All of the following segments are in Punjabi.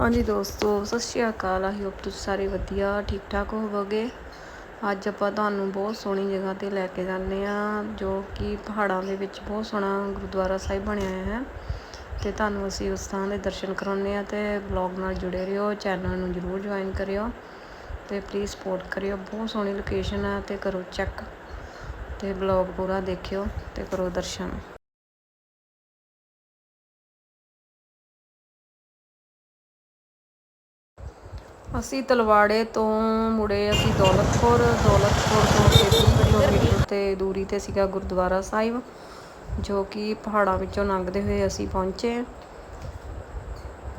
ਹਾਂਜੀ ਦੋਸਤੋ, ਸਤਿ ਸ਼੍ਰੀ ਅਕਾਲ। ਆਈ ਹੋਪ ਤੁਸੀਂ ਸਾਰੇ ਵਧੀਆ ਠੀਕ ਠਾਕ ਹੋਵੋਗੇ। ਅੱਜ ਆਪਾਂ ਤੁਹਾਨੂੰ ਬਹੁਤ ਸੋਹਣੀ ਜਗ੍ਹਾ ਤੇ ਲੈ ਕੇ ਜਾਂਦੇ ਆ ਜੋ ਕਿ ਪਹਾੜਾਂ ਦੇ ਵਿੱਚ ਬਹੁਤ ਸੋਹਣਾ ਗੁਰਦੁਆਰਾ ਸਾਹਿਬ ਬਣਿਆ ਹੋਇਆ ਹੈ। ਤੇ ਤੁਹਾਨੂੰ ਅਸੀਂ ਉਸ ਥਾਂ ਦੇ ਦਰਸ਼ਨ ਕਰਾਉਂਦੇ ਆ ਤੇ ਵਲੌਗ ਨਾਲ ਜੁੜੇ ਰਹੋ ਚੈਨਲ ਨੂੰ ਜਰੂਰ ਜੁਆਇਨ ਕਰਿਓ ਤੇ ਪਲੀਜ਼ ਸਪੋਰਟ ਕਰਿਓ। ਬਹੁਤ ਸੋਹਣੀ ਲੋਕੇਸ਼ਨ ਹੈ ਤੇ ਕਰੋ ਚੈੱਕ ਤੇ ਵਲੌਗ ਪੂਰਾ ਦੇਖਿਓ ਤੇ ਕਰੋ ਦਰਸ਼ਨ। ਅਸੀਂ ਤਲਵਾੜੇ ਤੋਂ ਮੁੜੇ ਅਸੀਂ ਦੌਲਤਪੁਰ ਦੌਲਤਪੁਰ ਤੋਂ 30 ਕਿਲੋਮੀਟਰ ਤੇ ਦੂਰੀ ਤੇ ਸੀਗਾ ਗੁਰਦੁਆਰਾ ਸਾਹਿਬ, ਜੋ ਕਿ ਪਹਾੜਾਂ ਵਿੱਚੋਂ ਲੰਘਦੇ ਹੋਏ ਅਸੀਂ ਪਹੁੰਚੇ।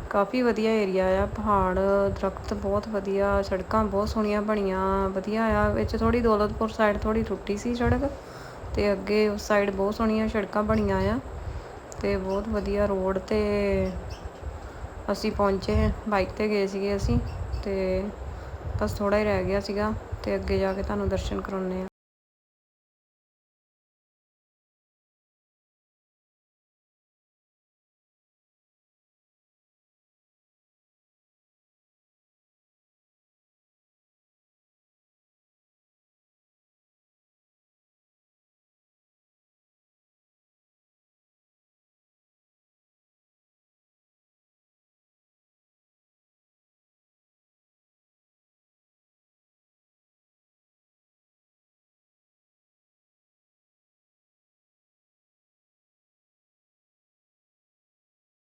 ਕਾਫੀ ਵਧੀਆ ਏਰੀਆ ਆ, ਪਹਾੜ, ਦਰਖਤ ਬਹੁਤ ਵਧੀਆ, ਸੜਕਾਂ ਬਹੁਤ ਸੋਹਣੀਆਂ ਬਣੀਆਂ, ਵਧੀਆ ਆ। ਵਿੱਚ ਥੋੜੀ ਦੌਲਤਪੁਰ ਸਾਈਡ ਥੋੜੀ ਟੁੱਟੀ ਸੀ ਸੜਕ ਤੇ ਅੱਗੇ ਉਸ ਸਾਈਡ ਬਹੁਤ ਸੋਹਣੀਆਂ ਸੜਕਾਂ ਬਣੀਆਂ ਆ ਤੇ ਬਹੁਤ ਵਧੀਆ ਰੋਡ ਤੇ ਅਸੀਂ ਪਹੁੰਚੇ। ਬਾਈਕ ਤੇ ਗਏ ਸੀਗੇ ਅਸੀਂ। ਤੇ ਬਸ ਥੋੜਾ ਹੀ ਰਹਿ ਗਿਆ ਸੀਗਾ ਤੇ ਅੱਗੇ ਜਾ ਕੇ ਤੁਹਾਨੂੰ ਦਰਸ਼ਨ ਕਰਾਉਣੇ ਆ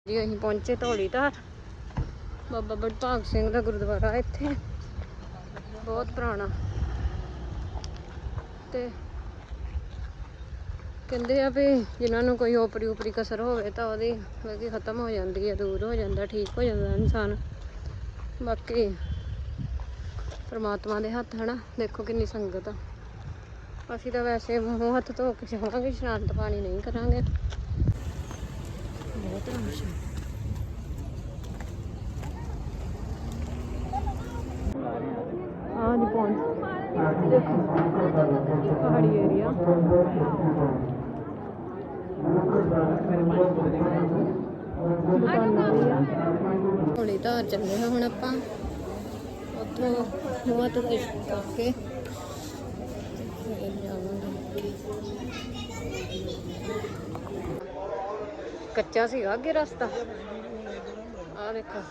ਜੀ, ਅਸੀਂ ਪਹੁੰਚੇ ਧੌਲੀਧਾਰ ਬਾਬਾ ਬੜਭਾਗ ਸਿੰਘ ਦਾ ਗੁਰਦੁਆਰਾ ਇੱਥੇ। ਬਹੁਤ ਪੁਰਾਣਾ। ਤੇ ਕਹਿੰਦੇ ਆ ਵੀ ਜਿਨ੍ਹਾਂ ਨੂੰ ਕੋਈ ਓਪਰੀ ਉਪਰੀ ਕਸਰ ਹੋਵੇ ਤਾਂ ਉਹਦੀ ਬਲਕਿ ਖਤਮ ਹੋ ਜਾਂਦੀ ਹੈ, ਦੂਰ ਹੋ ਜਾਂਦਾ, ਠੀਕ ਹੋ ਜਾਂਦਾ ਇਨਸਾਨ। ਬਾਕੀ ਪਰਮਾਤਮਾ ਦੇ ਹੱਥ, ਹਨਾ? ਦੇਖੋ ਕਿੰਨੀ ਸੰਗਤ ਆ। ਅਸੀਂ ਤਾਂ ਵੈਸੇ ਮੂੰਹ ਹੱਥ ਧੋ ਕੇ ਜਾਵਾਂਗੇ ਇਸ਼ਨਾਨ ਤਾਂ ਪਾਣੀ ਨਹੀਂ ਕਰਾਂਗੇ। ਬਹੁਤ ਰਸ਼ ਹੈ ਹਾਂ ਜੀ ਪਹਾੜੀ ਏਰੀਆ ਹੌਲੀ ਧਾਰ ਚੱਲੇ ਹਾਂ ਹੁਣ ਆਪਾਂ। ਉੱਥੋਂ ਮੂੰਹ ਤੋਂ ਕਰਕੇ। ਜਾਵਾਂਗੇ। ਕੱਚਾ ਸੀਗਾ ਅੱਗੇ ਰਸਤਾ। ਆ ਦੇਖੋ।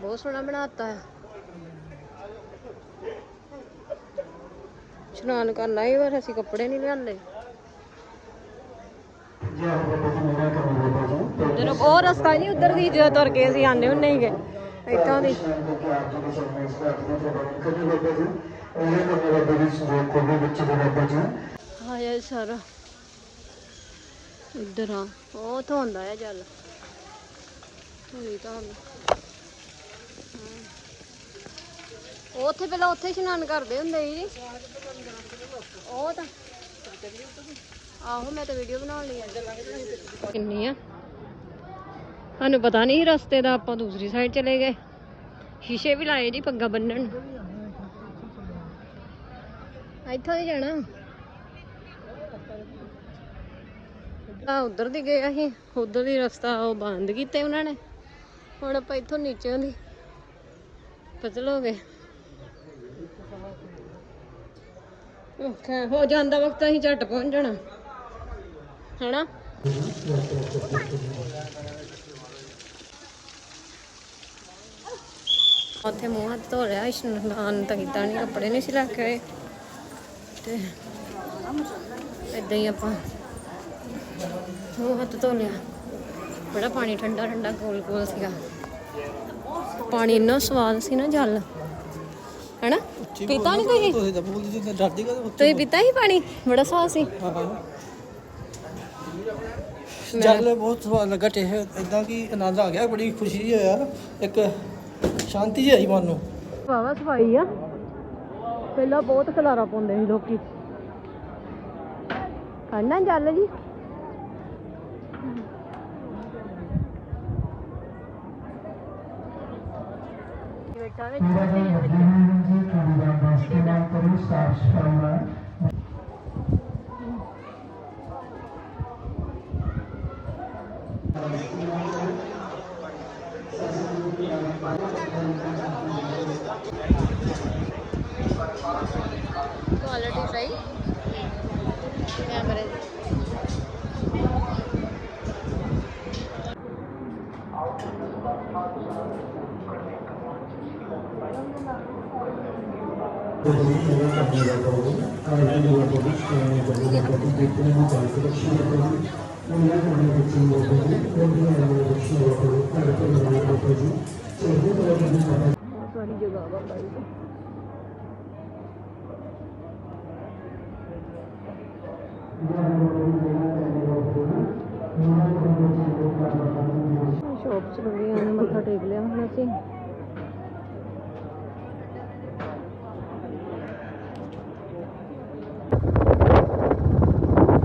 ਬਹੁਤ ਸੋਹਣਾ ਬਣਾਤਾ ਹੈ ਇਸ਼ਨਾਨ ਕਰਨਾ ਹੀ ਪਰ ਅਸੀਂ ਕੱਪੜੇ ਨਹੀਂ ਲਿਆਂਦੇ। ਉਧਰ ਉਹ ਰਸਤਾ ਨਹੀਂ, ਉਧਰ ਦੀ ਜਦੋਂ ਤੁਰ ਕੇ ਅਸੀਂ ਆਂਦੇ ਹੁੰਦੇ ਸੀਗੇ। ਇੱਥੋਂ ਦੀ। ਹਾਂ ਸਾਰਾ। ਇੱਧਰ ਆ। ਉਹ ਤੋਂ ਹੁੰਦਾ ਹੈ ਜਲ ਹੁਣੀ ਤਾਂ ਉੱਥੇ ਪਹਿਲਾਂ ਉੱਥੇ ਇਸ਼ਨਾਨ ਕਰਦੇ ਹੁੰਦੇ ਸੀ ਜੀ। ਉਹ ਤਾਂ। ਆਹੋ, ਮੈਂ ਤਾਂ ਵੀਡੀਓ ਬਣਾਉਣ ਲਈ ਆ। ਕਿੰਨੀ ਆ? ਸਾਨੂੰ ਪਤਾ ਨਹੀਂ ਰਸਤੇ ਦਾ, ਆਪਾਂ ਦੂਸਰੀ ਸਾਈਡ ਚਲੇ ਗਏ। ਸ਼ੀਸ਼ੇ ਵੀ ਲਾਏ ਜੀ, ਪੱਗਾ ਬੰਨਣ। ਨੂੰ। ਇੱਥੋਂ ਦੀ ਜਾਣਾ। ਆ ਉਧਰ ਦੀ ਗਏ ਅਸੀਂ, ਉਧਰ ਦੀ ਰਸਤਾ ਉਹ ਬੰਦ ਕੀਤੇ ਉਹਨਾਂ ਨੇ। ਹੁਣ ਆਪਾਂ ਇੱਥੋਂ ਨੀਚੇ ਦੀ ਬਦਲੋਗੇ ਓਕੇ ਹੋ ਜਾਂਦਾ ਵਕਤ ਅਸੀਂ ਝੱਟ ਪਹੁੰਚ ਜਾਣਾ। ਹੈਨਾ? ਉੱਥੇ ਮੂੰਹ ਹੱਥ ਧੋ ਲਿਆ ਇਸ਼ਨਾਨ ਤਾਂ ਕੀਤਾ ਨਹੀਂ ਕੱਪੜੇ ਨਹੀਂ ਸੀ ਲੈ ਕੇ ਆਏ। ਤੇ ਇਦਾਂ ਹੀ ਆਪਾਂ ਮੂੰਹ ਹੱਥ ਧੋ ਲਿਆ ਬੜਾ ਪਾਣੀ ਠੰਡਾ ਠੰਡਾ ਕੋਲ ਕੋਲ ਸੀਗਾ। ਪਾਣੀ ਇੰਨਾ ਸਵਾਦ ਸੀ ਨਾ ਜਲ। ਹੈਨਾ? ਪੀਤਾ ਨਹੀਂ ਤੁਸੀਂ? ਤੁਸੀਂ ਤਾਂ ਬੋਲਦੇ ਜਿੱਦਾਂ ਡਰਦੀ ਕਾ ਤੁਸੀਂ ਪੀਤਾ ਹੀ ਪਾਣੀ? ਬੜਾ ਸਵਾਦ ਸੀ। ਜਲ ਬਹੁਤ ਸਵਾਦ ਲੱਗਾ ਟੇਹ ਇਦਾਂ ਕਿ ਆਨੰਦ ਆ ਗਿਆ ਬੜੀ ਖੁਸ਼ੀ ਹੋਇਆ ਇੱਕ ਸ਼ਾਂਤੀ ਜਿਹੀ ਆਈ ਮਨ ਨੂੰ। ਵਾਵਾ ਸਫ਼ਾਈ ਆ। ਪਹਿਲਾਂ ਬਹੁਤ ਖਲਾਰਾ ਪਾਉਂਦੇ ਸੀ ਲੋਕੀ। ਖੜਨਾ ਚੱਲ ਜੀ? ਬੈਠਾ ਵਿੱਚ Thank ਕੈਮਰੇ ਸਾਰੀ ਜਗ੍ਹਾ ਵਾ ਬਾਈ ਸ਼ੌਪ ਚ ਗਏ ਆ ਮੱਥਾ ਟੇਕ ਲਿਆ ਹੁਣ ਅਸੀਂ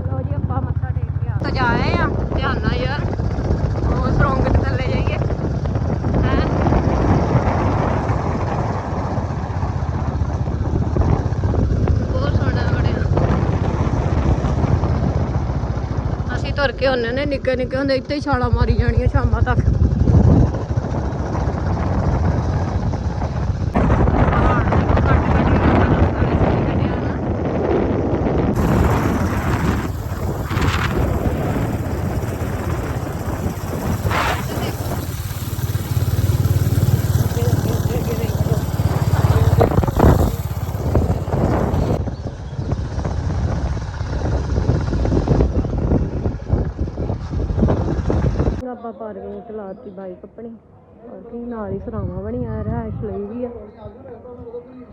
ਲੋ ਜੀ ਆਪਾਂ ਮੱਥਾ ਟੇਕ ਕੇ ਆ ਤਾਂ ਜਾ ਆਏ ਆ ਧਿਆਨ ਨਾਲ ਯਾਰ ਉਹ ਸਰੋਂਗ ਦੇ ਥੱਲੇ ਜਾਈਏ ਹੈ ਬਹੁਤ ਸੋਹਣਾ ਬਣਿਆ ਅਸੀਂ ਤੁਰ ਕੇ ਹੁੰਨੇ ਨੇ ਨਿੱਕੇ ਨਿੱਕੇ ਹੁੰਦੇ ਇੱਥੇ ਹੀ ਛਾਲਾਂ ਮਾਰੀ ਜਾਣੀਆਂ ਸ਼ਾਮਾਂ ਤੱਕ ਪਹਾੜ ਦੇਖੋ ਕੱਟ ਕੱਟ ਕੇ ਰਸਤਾ ਵਿੱਚ ਦੀ ਕੱਢਿਆ ਨਾ ਹੁਣ ਆਪਾਂ ਪਾਰਕਿੰਗ ਬਾਈਕ ਆਪਣੀ। ਪਾਰਕਿੰਗ ਨਾਲ ਹੀ ਸਰਾਵਾਂ ਬਣੀਆਂ ਰਹਿਸ਼ ਲਈ ਵੀ ਆ।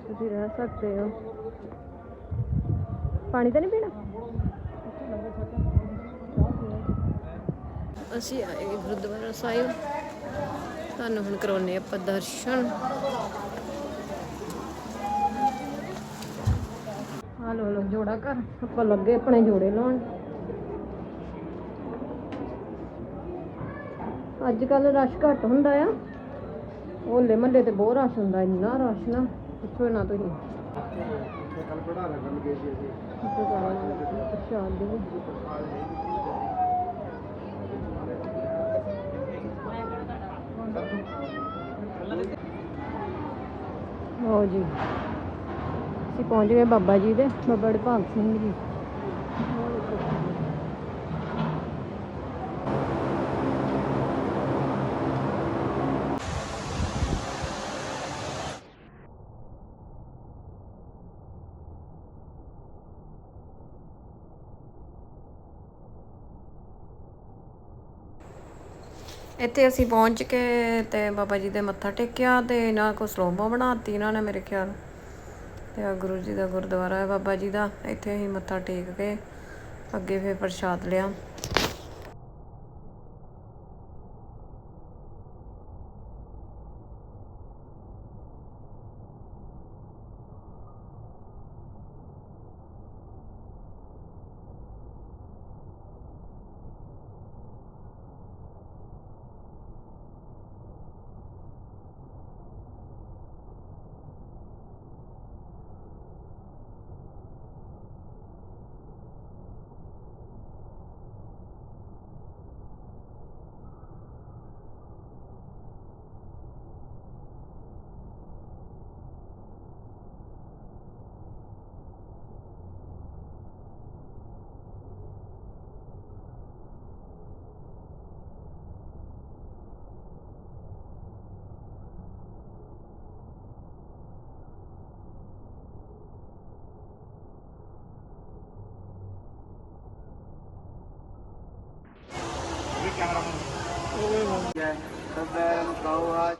ਤੁਸੀਂ ਰਹਿ ਸਕਦੇ ਹੋ। ਪਾਣੀ ਤਾਂ ਨਹੀਂ ਪੀਣਾ? ਅਸੀਂ ਆਏ ਗੁਰਦੁਆਰਾ ਸਾਹਿਬ। ਤੁਹਾਨੂੰ ਹੁਣ ਕਰਾਉਨੇ ਆਪਾਂ ਦਰਸ਼ਨ। ਆ ਲੋ ਲੋ ਜੋੜਾ ਕਰ ਆਪਾਂ ਲੱਗੇ ਆਪਣੇ ਜੋੜੇ ਲਾਉਣ। ਅੱਜ ਕੱਲ ਰਸ਼ ਘੱਟ ਹੁੰਦਾ ਆ। ਹੋਲੇ ਮਹੱਲੇ ਤੇ ਬਹੁਤ ਰਸ਼ ਹੁੰਦਾ, ਇੰਨਾ ਰਸ਼ ਨਾ, ਪੁੱਛੋ ਨਾ ਤੁਸੀਂ ਇੱਥੇ ਜਾਣਾ ਲੱਗੀ ਪ੍ਰਸ਼ਾਦ ਦੇ ਹੋ ਜੀ, ਅਸੀਂ ਪਹੁੰਚ ਗਏ ਬਾਬਾ ਜੀ ਦੇ, ਬਾਬਾ ਹਰਪਾਲ ਸਿੰਘ ਜੀ। ਇੱਥੇ ਅਸੀਂ ਪਹੁੰਚ ਕੇ ਤੇ ਬਾਬਾ ਜੀ ਦੇ ਮੱਥਾ ਟੇਕਿਆ ਤੇ ਇਹਨਾਂ ਕੋ ਸਲੋਮੋ ਬਣਾਤੀ ਇਹਨਾਂ ਨੇ ਮੇਰੇ ਖਿਆਲ। ਤੇ ਆ ਗੁਰੂ ਜੀ ਦਾ ਗੁਰਦੁਆਰਾ ਹੈ ਬਾਬਾ ਜੀ ਦਾ। ਇੱਥੇ ਅਸੀਂ ਮੱਥਾ ਟੇਕ ਕੇ ਅੱਗੇ ਫਿਰ ਪ੍ਰਸ਼ਾਦ ਲਿਆ। Tabernacle.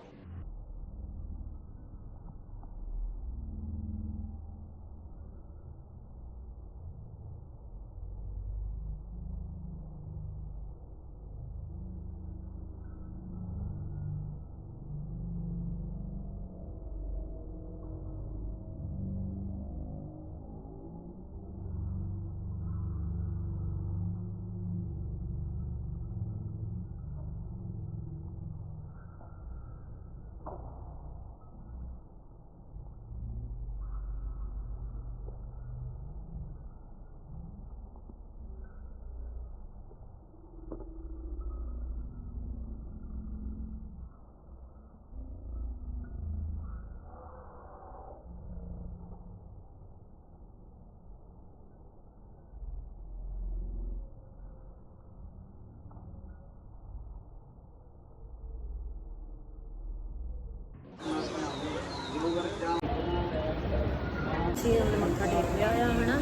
ਮੱਥਾ ਟੇਕ ਲਿਆ ਆ ਹਨਾ।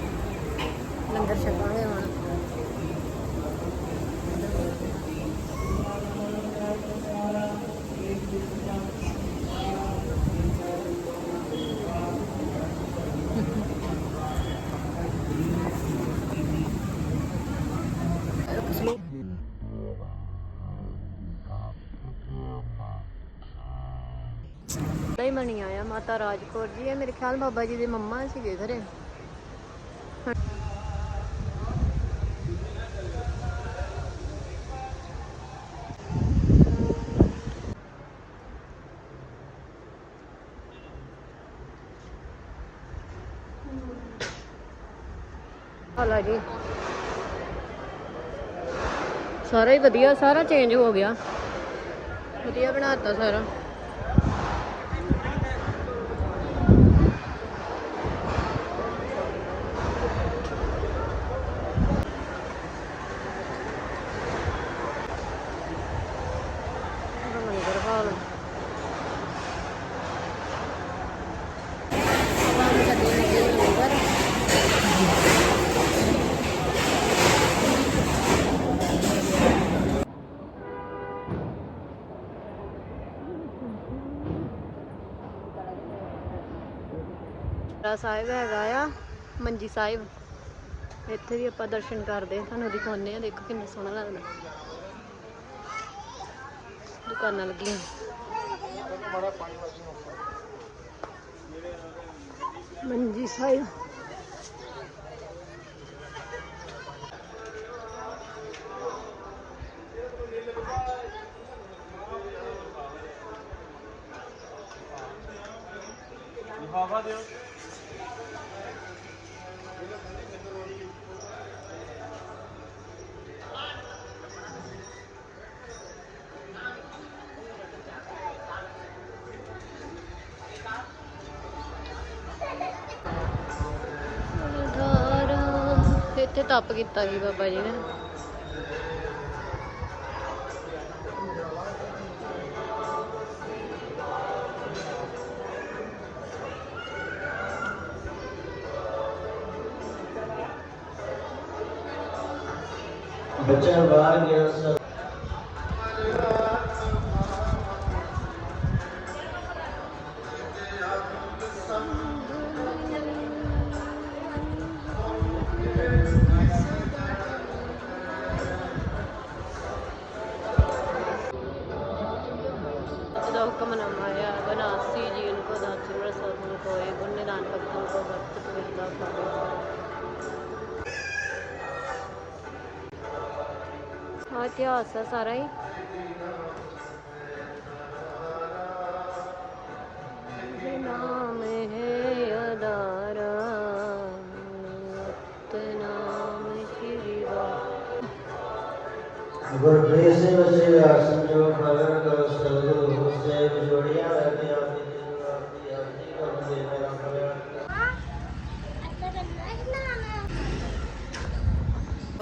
ਲੰਗਰ ਛਕਾਂਗੇ ਹੁਣ ਨਹੀਂ ਬਣੀ ਆਇਆ। ਮਾਤਾ ਰਾਜਕੌਰ ਜੀ, ਇਹ ਮੇਰੇ ਖਿਆਲ ਬਾਬਾ ਜੀ ਦੇ ਮੰਮਾ ਸੀਗੇ ਘਰੇ। ਹਾਲਾ ਜੀ। ਸਾਰਾ ਹੀ ਵਧੀਆ, ਸਾਰਾ ਚੇਂਜ ਹੋ ਗਿਆ। ਵਧੀਆ ਬਣਾਤਾ ਸਾਰਾ ਮੰਦਰ ਹਾਲ ਰਾ ਸਾਹਿਬ ਹੈਗਾ ਆ, ਮੰਜੀ ਸਾਹਿਬ। ਇੱਥੇ ਵੀ ਆਪਾਂ ਦਰਸ਼ਨ ਕਰਦੇ ਤੁਹਾਨੂੰ ਦਿਖਾਉਂਦੇ ਆ ਦੇਖੋ ਕਿੰਨਾ ਸੋਹਣਾ ਲੱਗਦਾ। ਦੁਕਾਨਾਂ ਲੱਗੀਆਂ। ਮੰਜੀ ਸਾਹਿਬ। ਧਾਰਾ ਇੱਥੇ ਕੀਤਾ ਸੀ ਬਾਬਾ ਜੀ ਨੇ। ਬੱਚਾ ਬਾਹਰ ਗਿਆ ਸਰ। ਲੰਬਾ ਵਕਤ ਇਤਿਹਾਸ ਹੈ ਸਾਰਾ ਹੀ। ਨਾਮ ਹੈ ਅਦਾਰਾ ਨਾਮ ਸ਼੍ਰੀ ਵਾਹਿਗੁਰੂ ਗੁਰਪ੍ਰੀਤ ਸਿੰਘ ਆਸਨ ਜੋ ਖਬਰ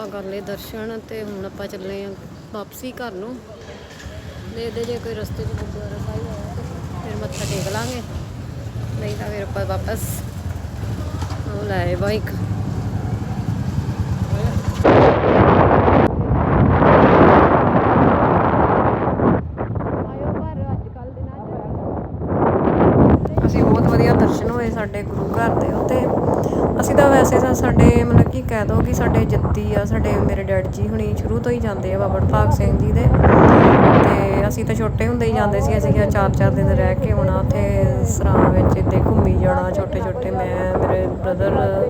ਆਪਾਂ ਕਰ ਲਏ ਦਰਸ਼ਨ ਤੇ ਹੁਣ ਆਪਾਂ ਚੱਲੇ ਆ ਵਾਪਸੀ ਘਰ ਨੂੰ। ਦੇਖਦੇ ਜੇ ਕੋਈ ਰਸਤੇ 'ਚ ਗੁਰਦੁਆਰਾ ਸਾਹਿਬ ਆਇਆ ਤੇ ਫਿਰ ਮੱਥਾ ਟੇਕ ਲਾਂਗੇ। ਨਹੀਂ ਤਾਂ ਫਿਰ ਆਪਾਂ ਵਾਪਸ ਉਹ ਲਾਏ ਬਾਈਕ। ਅਸੀਂ ਬਹੁਤ ਵਧੀਆ ਦਰਸ਼ਨ ਹੋਏ ਸਾਡੇ ਗੁਰੂ ਘਰ ਦੇ ਉੱਤੇ। ਅਸੀਂ ਤਾਂ ਵੈਸੇ ਤਾਂ ਸਾਡੇ ਮਤਲਬ ਕਿ ਕਹਿ ਦੋ ਕਿ ਸਾਡੇ ਜੱਦੀ ਆ, ਸਾਡੇ ਮੇਰੇ ਡੈਡ ਜੀ ਹੁਣੀ ਸ਼ੁਰੂ ਤੋਂ ਹੀ ਜਾਂਦੇ ਆ ਬਾਬਾ ਭਾਗ ਸਿੰਘ ਜੀ ਦੇ। ਤੇ ਅਸੀਂ ਤਾਂ ਛੋਟੇ ਹੁੰਦੇ ਹੀ ਜਾਂਦੇ ਸੀ, ਅਸੀਂ ਕਿਹਾ ਚਾਰ ਚਾਰ ਦਿਨ ਰਹਿ ਕੇ ਆਉਣਾ ਉੱਥੇ ਸਰਾਂ ਵਿੱਚ, ਇੱਥੇ ਘੁੰਮੀ ਜਾਣਾ ਛੋਟੇ ਛੋਟੇ। ਮੈਂ, ਮੇਰੇ ਬ੍ਰਦਰ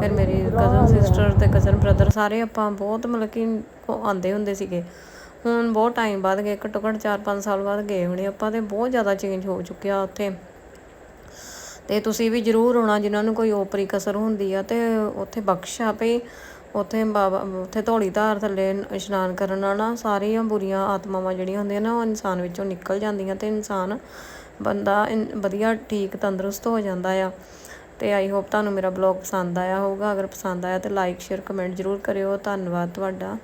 ਫਿਰ ਮੇਰੀ ਕਜ਼ਨ ਸਿਸਟਰ ਤੇ ਕਜ਼ਨ ਬ੍ਰਦਰ ਸਾਰੇ ਆਪਾਂ ਬਹੁਤ ਮਤਲਬ ਕਿ ਉਹ ਆਉਂਦੇ ਹੁੰਦੇ ਸੀਗੇ। ਹੁਣ ਬਹੁਤ ਟਾਈਮ ਬਾਅਦ ਗਏ, ਘੱਟੋ ਘੱਟ 4-5 ਸਾਲ ਬਾਅਦ ਗਏ ਹੋਣੇ, ਆਪਾਂ ਤੇ ਬਹੁਤ ਜ਼ਿਆਦਾ ਚੇਂਜ ਹੋ ਚੁੱਕਿਆ ਉੱਥੇ। ਤੇ ਤੁਸੀਂ ਵੀ ਜਰੂਰ ਆਉਣਾ ਜਿਨ੍ਹਾਂ ਨੂੰ ਕੋਈ ਓਪਰੀ ਕਸਰ ਹੁੰਦੀ ਆ ਤੇ ਉੱਥੇ ਬਖਸ਼ਾ ਪਈ ਉੱਥੇ ਬਾਬਾ, ਉੱਥੇ ਧੌਲੀ ਧਾਰ ਥੱਲੇ ਇਸ਼ਨਾਨ ਕਰਨ ਨਾਲ ਨਾ ਸਾਰੀਆਂ ਬੁਰੀਆਂ ਆਤਮਾਵਾਂ ਜਿਹੜੀਆਂ ਹੁੰਦੀਆਂ ਨਾ, ਉਹ ਇਨਸਾਨ ਵਿੱਚੋਂ ਨਿਕਲ ਜਾਂਦੀਆਂ ਤੇ ਇਨਸਾਨ ਬੰਦਾ ਇਨ- ਵਧੀਆ ਠੀਕ ਤੰਦਰੁਸਤ ਹੋ ਜਾਂਦਾ ਆ। ਤੇ ਆਈ ਹੋਪ ਤੁਹਾਨੂੰ ਮੇਰਾ ਬਲੌਗ ਪਸੰਦ ਆਇਆ ਹੋਊਗਾ। ਅਗਰ ਪਸੰਦ ਆਇਆ ਤੇ ਲਾਈਕ ਸ਼ੇਅਰ ਕਮੈਂਟ ਜਰੂਰ ਕਰਿਓ। ਧੰਨਵਾਦ ਤੁਹਾਡਾ।